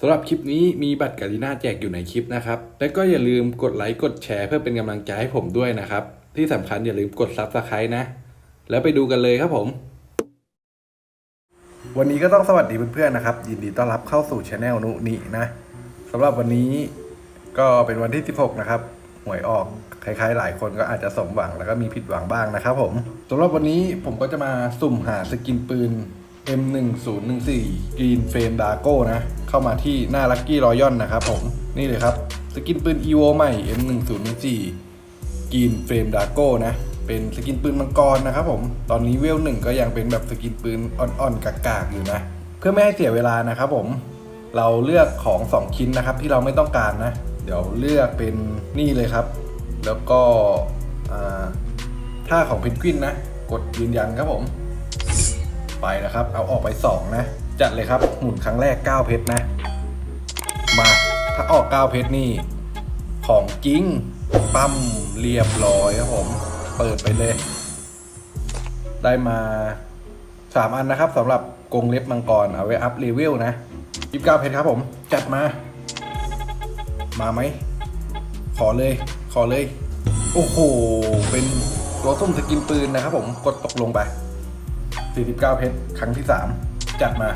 สำหรับคลิปนี้มีบัตรกาลิน่าแจกอยู่ในคลิปนะครับ และก็อย่าลืมกดไลค์กดแชร์เพื่อเป็นกำลังใจให้ผมด้วยนะครับ ที่สำคัญอย่าลืมกดซับสไครต์นะ แล้วไปดูกันเลยครับผม วันนี้ก็ต้องสวัสดีเพื่อนๆนะครับ ยินดีต้อนรับเข้าสู่ช anel นุนินะสำหรับวันนี้ก็เป็นวันที่ 16 นะครับหวยออกคล้ายๆ หลายคนก็อาจจะสมหวังแล้วก็มีผิดหวังบ้างนะครับผมสำหรับวันนี้ผมก็จะมาสุ่มหาสกินปืน M1014 Green Frame Dargo นะ เข้ามาที่หน้า Lucky Royal นะครับผม นี่เลยครับ สกินปืน EVO ใหม่ M1014 Green Frame Dargo นะ เป็นสกินปืนมังกรนะครับผม ตอนนี้เวลหนึ่งก็ยังเป็นแบบสกินปืนอ่อนๆ กากๆ อยู่นะ เพื่อไม่ให้เสียเวลานะครับผม เราเลือกของ 2 ชิ้นนะครับที่เราไม่ต้องการนะ เดี๋ยวเลือกเป็นนี่เลยครับ แล้วก็ท่าของเพนกวินนะ กดยืนยันครับผม ไปนะครับ เอาออกไป 2 นะ จัดเลยครับ หมุนครั้งแรก 9 เพชรนะ มา ถ้าออก 9 เพชรนี่ ของจริง ปั๊มเรียบร้อยครับผม เปิดไปเลย ได้มา 3 อันนะครับสำหรับกงเล็บมังกร เอาไว้อัพเลเวลนะ29เพชรครับผม จัดมา มาไหม ขอเลย ขอเลย โอ้โห เป็นตัวส้มสกินปืนนะครับผม กดตกลงไป 49 เพชรครั้งที่ 3 จัดมา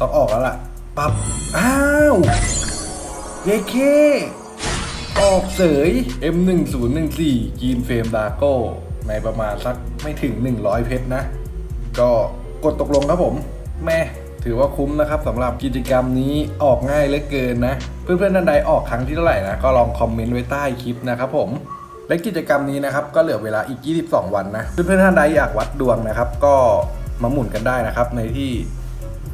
ต้องออกแล้วล่ะ ปับ๊บ อ้าว เยเค ออกเสย M1014 กีนเฟรมดาโก้ ในประมาณสักไม่ถึง 100 เพชรนะ ก็กดตกลงครับผม แม่ถือว่าคุ้มนะครับสำหรับกิจกรรมนี้ออกง่ายเหลือเกินนะ เพื่อนๆท่านใดออกครั้งที่เท่าไหร่นะ ก็ลองคอมเมนต์ไว้ใต้คลิปนะครับผม และกิจกรรมนี้นะครับก็เหลือเวลาอีก 22 วันนะเพื่อนๆท่านใดอยากวัดดวงนะครับ ก็มาหมุนกันได้นะครับ ในที่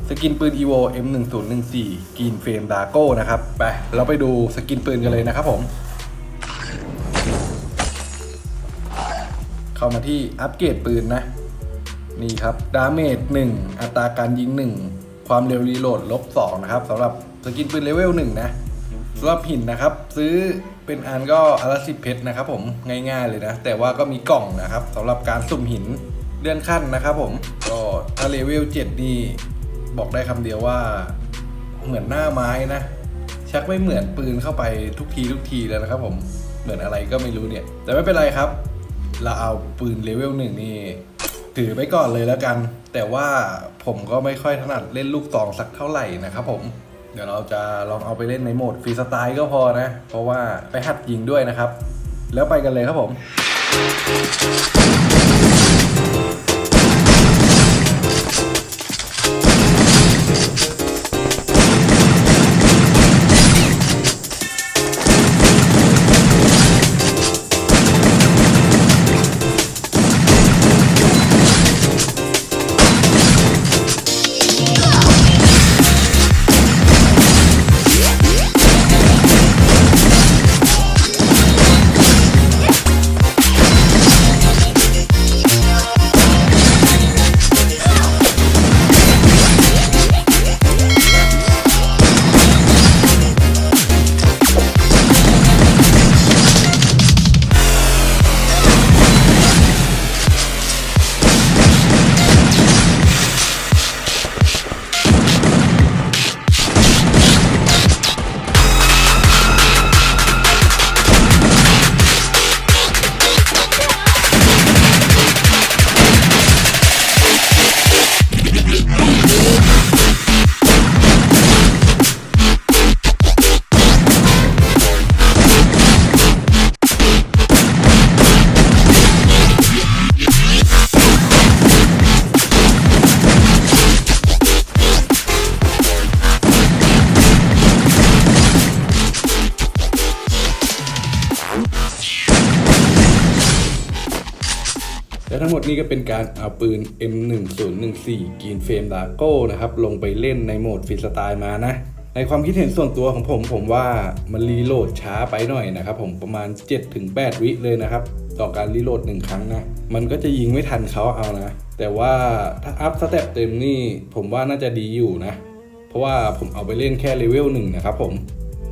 สกินปืน EVO M1014 กีนเฟรมดาโก้นะครับไปเราไปดูสกินปืนกันเลยนะครับผม เข้ามาที่อัปเกรดปืนนะ นี่ครับดาเมจ1 อัตราการยิง 1 ความเร็วรีโหลดลบ2นะครับสำหรับสกินปืนเลเวล1นะ สำหรับหินนะครับ ซื้อเป็นอันก็อันละสิเพชรนะครับ ผมง่ายๆเลยนะ แต่ว่าก็มีกล่องนะครับสำหรับการสุ่มหินเลื่อนขั้นนะครับ ผมก็ถ้าเลเวล7นี่บอกได้คำเดียวว่าเหมือนหน้าไม้นะชักไม่เหมือนปืนเข้าไปทุกทีทุกทีแล้วนะครับ ผมเหมือนอะไรก็ไม่รู้เนี่ย แต่ไม่เป็นไรครับ เราเอาปืนเลเวลหนึ่งนี่ถือไปก่อนเลยแล้วกัน แต่ว่าผมก็ไม่ค่อยถนัดเล่นลูกซองสักเท่าไหร่นะครับผม ดี๋ยวเราจะลองเอาไปเล่นในโหมดฟรีสไตล์ก็พอนะ เพราะว่าไปหัดยิงด้วยนะครับ แล้วไปกันเลยครับผม และทั้งหมดนี้ก็เป็นการเอาปืน M1014 กีนเฟรมดาโก้นะครับ ลงไปเล่นในโหมดฟรีสไตล์มานะ ในความคิดเห็นส่วนตัวของผมผมว่ามันรีโหลดช้าไปหน่อยนะครับผมประมาณ 7-8 วิเลยนะครับ ต่อการรีโหลดหนึ่งครั้งนะ มันก็จะยิงไม่ทันเขาเอานะ แต่ว่าถ้าอัพสเต็ปเต็มนี่ผมว่าน่าจะดีอยู่นะ เพราะว่าผมเอาไปเล่นแค่เลเวลหนึ่งนะครับผม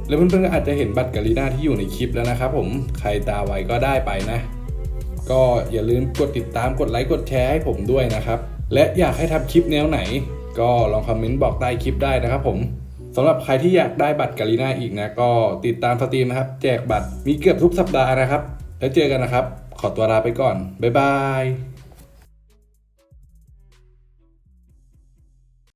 แล้วเพื่อนๆก็อาจจะเห็นบัตรกาลิน่าที่อยู่ในคลิปแล้วนะครับผมใครตาไวก็ได้ไปนะ ก็อย่าลืมกดติดตามกดไลค์กดแชร์ให้ผมด้วยนะครับ และอยากให้ทำคลิปแนวไหน ก็ลองคอมเมนต์บอกใต้คลิปได้นะครับผมสำหรับใครที่อยากได้บัตรกาลิน่าอีกนะก็ติดตามสตรีมนะครับ แจกบัตรมีเกือบทุกสัปดาห์นะครับ แล้วเจอกันนะครับ ขอตัวลาไปก่อน บ๊ายบาย